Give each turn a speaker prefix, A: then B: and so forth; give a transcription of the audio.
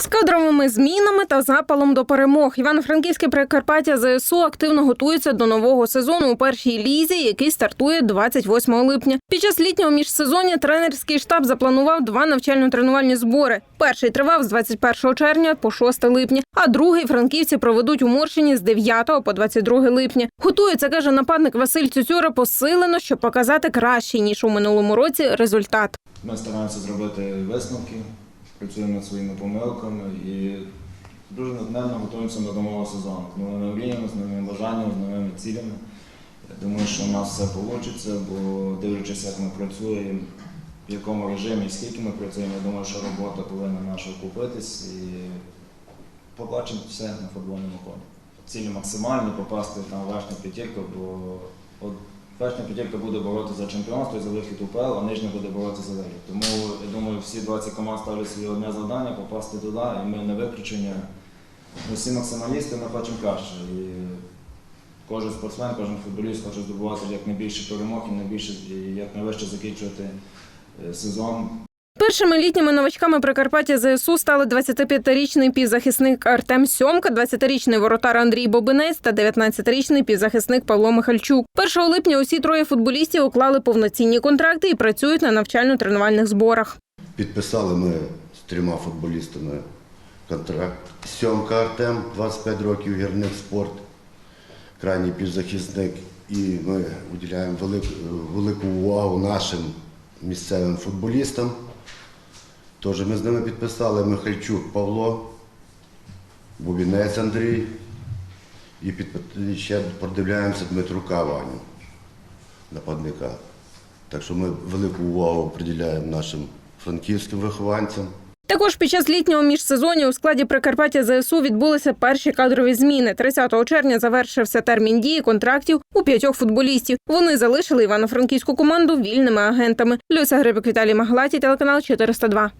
A: З кадровими змінами та запалом до перемог Івано-Франківське Прикарпаття ЗСУ активно готується до нового сезону у першій лізі, який стартує 28 липня. Під час літнього міжсезоння тренерський штаб запланував два навчально-тренувальні збори. Перший тривав з 21 червня по 6 липня, а другий франківці проведуть у Морщині з 9 по 22 липня. Готується, каже нападник Василь Цюцюра, посилено, щоб показати кращий ніж у минулому році результат.
B: Ми стараємося зробити висновки, працюємо над своїми помилками і дуже натхненно готуємося до нового сезону. З новими мріями, з новими бажаннями, з новими цілями. Я думаю, що у нас все вийде, бо дивлячись, як ми працюємо, в якому режимі і скільки ми працюємо, я думаю, що робота повинна наша окупитись і побачимо все на футбольному полі. Цілі максимальні попасти там в верхню п'ятірку, бо верхня п'ятірка буде боротися за чемпіонство і за вихід УПЛ, а нижня буде боротися за вихід. Тому я думаю, всі 20 команд ставлять собі одне завдання попасти туди, і ми не виключення. Ми всі максималісти, ми хочемо краще. І кожен спортсмен, кожен футболіст хоче здобувати якнайбільше перемог і найбільше і якнайвище закінчувати е, сезон.
A: Першими літніми новачками Прикарпаття ЗСУ стали 25-річний півзахисник Артем Сьомка, 20-річний воротар Андрій Бобинець та 19-річний півзахисник Павло Михальчук. 1 липня усі троє футболістів уклали повноцінні контракти і працюють на навчально-тренувальних зборах.
C: Підписали ми з трьома футболістами контракт. Сьомка Артем, 25 років, гірник спорт, крайній півзахисник. І ми уділяємо велику, велику увагу нашим місцевим футболістам. Тож ми з ними підписали Михальчук Павло, Бубінець Андрій і під, і ще продивляємося Дмитрука Ваню, нападника. Так що ми велику увагу приділяємо нашим франківським вихованцям.
A: Також під час літнього міжсезоння у складі Прикарпаття ЗСУ відбулися перші кадрові зміни. 30 червня завершився термін дії контрактів у п'ятьох футболістів. Вони залишили івано-франківську команду вільними агентами. Люся Грибик, Віталій Маглаті, телеканал 402.